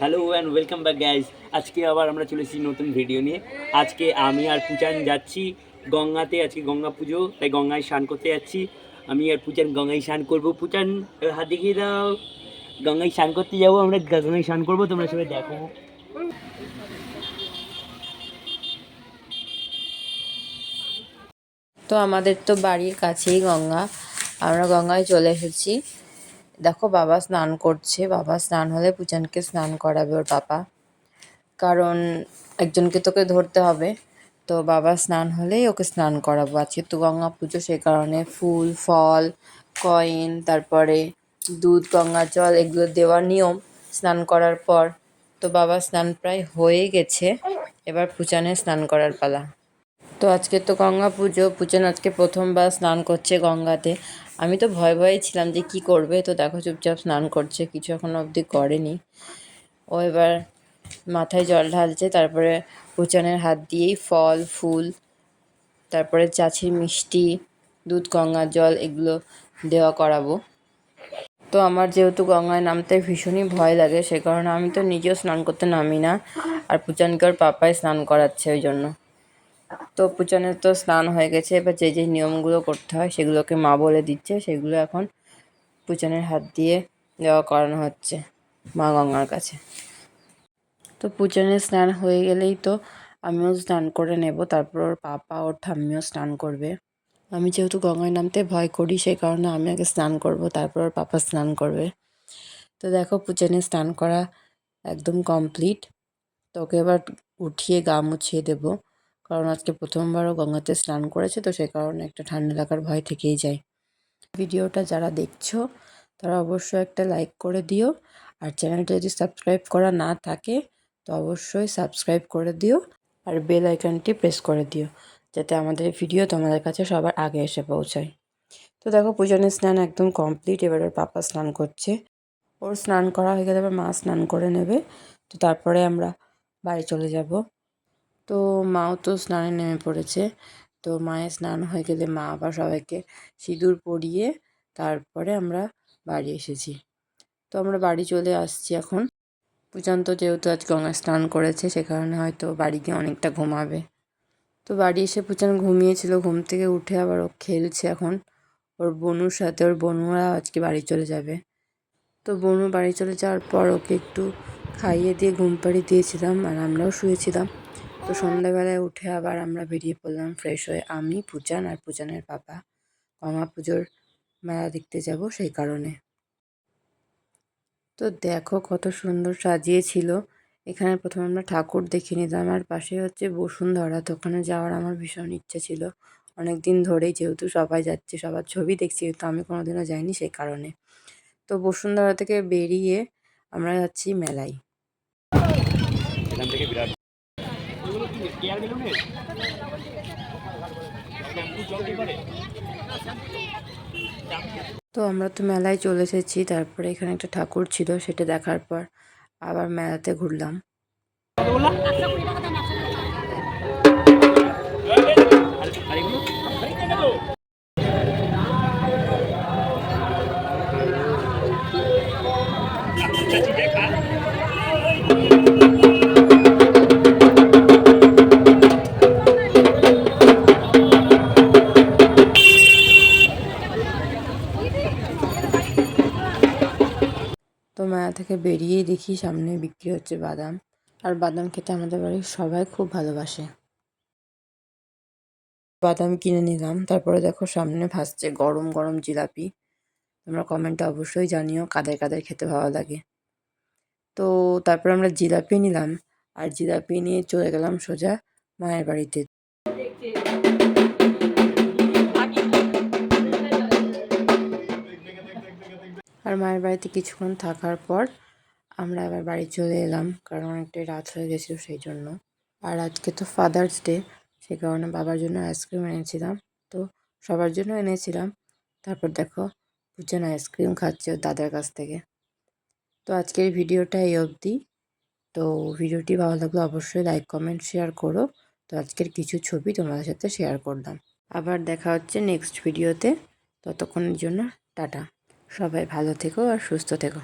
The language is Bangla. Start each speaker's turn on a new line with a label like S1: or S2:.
S1: Hello and welcome back guys আজকে আবার আমরা চলে এসেছি নতুন ভিডিও নিয়ে। আজকে আমি আর পূজান যাচ্ছি গঙ্গাতে, আজকে গঙ্গা পুজো, তাই গঙ্গায় স্নান করতে যাচ্ছি। আমি আর পূজান গঙ্গায় স্নান করব। পূজান হাত দেখিয়ে দাও। গঙ্গায় স্নান করতে যাব, আমরা গঙ্গায় স্নান করব, তোমরা সবাই দেখো।
S2: তো আমাদের তো বাড়ির কাছেই গঙ্গা। আমরা গঙ্গায় চলে এসেছি। দেখো, বাবা স্নান করছে। বাবা স্নান হলে পূজানকে স্নান করাবে ওর বাবা। কারণ একজনকে তোকে ধরতে হবে। তো বাবা স্নান হলেই ওকে স্নান করাবো। আজকে তো গঙ্গা পুজো, সেই কারণে ফুল, ফল, কয়েন, তারপরে দুধ, গঙ্গা জল, এগুলো দেওয়ার নিয়ম স্নান করার পর। তো বাবা স্নান প্রায় হয়ে গেছে। এবার পূজানের স্নান করার পালা। তো আজকে তো গঙ্গা পুজো। পূজন আজকে প্রথমবার স্নান করছে গঙ্গাতে। আমি তো ভয় ভয়ে ছিলাম যে কি করবে? তো দেখো চুপচাপ স্নান করছে, কিছু এখনও অবধি করেনি। ও এবার মাথায় জল ঢালছে, তারপরে পূজনের হাত দিয়েই ফল, ফুল, তারপরে চাছির মিষ্টি, দুধ, গঙ্গার জল এগুলো দেওয়া করাবো। তো আমার যেহেতু গঙ্গায় নামতে ভীষণই ভয় লাগে, সে কারণে আমি তো নিজেও স্নান করতে নামি না। আর পূজানকে ওর পাপাই স্নান করাচ্ছে ওই জন্য। তো পূজনের তো স্নান হয়ে গেছে, এবার যে যে নিয়মগুলো করতে হয় সেগুলোকে মা বলে দিচ্ছে, সেগুলো এখন পূজনের হাত দিয়ে দেওয়া করানো হচ্ছে মা গঙ্গার কাছে। তো পূজনের স্নান হয়ে গেলেই তো আমিও স্নান করে নেব, তারপর ওর পাপা ওর ঠাম্মিও স্নান করবে। আমি যেহেতু গঙ্গায় নামতে ভয় করি, সেই কারণে আমি আগে স্নান করব, তারপর ওর পাপা স্নান করবে। তো দেখো পূজনের স্নান করা একদম কমপ্লিট তোকে এবার উঠিয়ে গা মুছিয়ে দেবো। কারণ আজকে প্রথমবারও গঙ্গাতে স্নান করেছে, তো সেই কারণে একটা ঠান্ডা লাগার ভয় থেকেই যায়। ভিডিওটা যারা দেখছ, তারা অবশ্যই একটা লাইক করে দিও। আর চ্যানেলটা যদি সাবস্ক্রাইব করা না থাকে, তো অবশ্যই সাবস্ক্রাইব করে দিও। আর বেল আইকনটি প্রেস করে দিও, যাতে আমাদের ভিডিও তোমাদের কাছে সবার আগে এসে পৌঁছায়। তো দেখো, পূজনের স্নান একদম কমপ্লিট, এবার ওর পাপা স্নান করছে। ওর স্নান করা হয়ে গেলে এবার মা স্নান করে নেবে। তো তারপরে আমরা বাড়ি চলে যাব। তো মাও তো স্নানে নেমে পড়েছে। তো মায়ের স্নান হয়ে গেলে মা আবার সবাইকে সিঁদুর পরিয়ে তারপরে আমরা বাড়ি এসেছি। তো আমরা বাড়ি চলে আসছি এখন। পূজান্ত যেহেতু আজ গঙ্গা স্নান করেছে, সে কারণে হয়তো বাড়ি গিয়ে অনেকটা ঘুমাবে। তো বাড়ি এসে পূজান ঘুমিয়েছিল, ঘুম থেকে উঠে আবার ও খেলছে এখন। ওর বনুর সাথে, ওর বনুরা আজকে বাড়ি চলে যাবে। তো বনু বাড়ি চলে যাওয়ার পর ওকে একটু খাইয়ে দিয়ে ঘুম পাড়িয়ে দিয়েছিলাম আর আমরাও শুয়েছিলাম। তো সন্ধ্যাবেলায় উঠে আবার আমরা বেরিয়ে পড়লাম ফ্রেশ হয়ে। আমি, পূজান আর পূজানের পাপা। গঙ্গা পুজোর মেলা দেখতে যাব সেই কারণে। তো দেখো কত সুন্দর সাজিয়েছিল। এখানে প্রথমে আমরা ঠাকুর দেখে নিলাম। আর পাশে হচ্ছে বসুন্ধরা, তো ওখানে যাওয়ার আমার ভীষণ ইচ্ছে ছিল। অনেক দিন ধরেই যেহেতু সবাই যাচ্ছে, সবার ছবি দেখছি, তো আমি কোনোদিনও যাইনি সেই কারণে। তো বসুন্ধরা থেকে বেরিয়ে আমরা যাচ্ছি মেলায়।
S1: এখান থেকে বিরাট
S2: তো আমরা তো মেলায় চলে এসেছি, তারপরে এখানে একটা ঠাকুর ছিল, সেটা দেখার পর আবার মেলাতে ঘুরলাম। মেলা থেকে বেরিয়েই দেখি সামনে বিক্রি হচ্ছে বাদাম। আর বাদাম খেতে আমাদের বাড়ির সবাই খুব ভালোবাসে। বাদাম কিনে নিলাম। তারপরে দেখো সামনে ভাসছে গরম গরম জিলাপি। তোমরা কমেন্টে অবশ্যই জানিও কাদের কাদের খেতে ভালো লাগে। তো তারপর আমরা জিলাপি নিলাম। আর জিলাপি নিয়ে চলে গেলাম সোজা মায়ের বাড়িতে। আর মায়ের বাড়িতে কিছুক্ষণ থাকার পর আমরা আবার বাড়ি চলে এলাম, কারণ অনেকটাই রাত হয়ে গেছিল সেই জন্য। আর আজকে তো ফাদার্স ডে সে কারণে বাবার জন্য আইসক্রিম এনেছিলাম। তো সবার জন্য এনেছিলাম। তারপর দেখো, পূজন আইসক্রিম খাচ্ছে দাদার কাছ থেকে। তো আজকের ভিডিওটা এই অবধি। তো ভিডিওটি ভালো লাগলে অবশ্যই লাইক কমেন্ট শেয়ার করো। তো আজকের কিছু ছবি তোমাদের সাথে শেয়ার করলাম। আবার দেখা হচ্ছে নেক্সট ভিডিওতে ততক্ষণের জন্য টাটা। সবাই ভালো থেকো আর সুস্থ থেকো।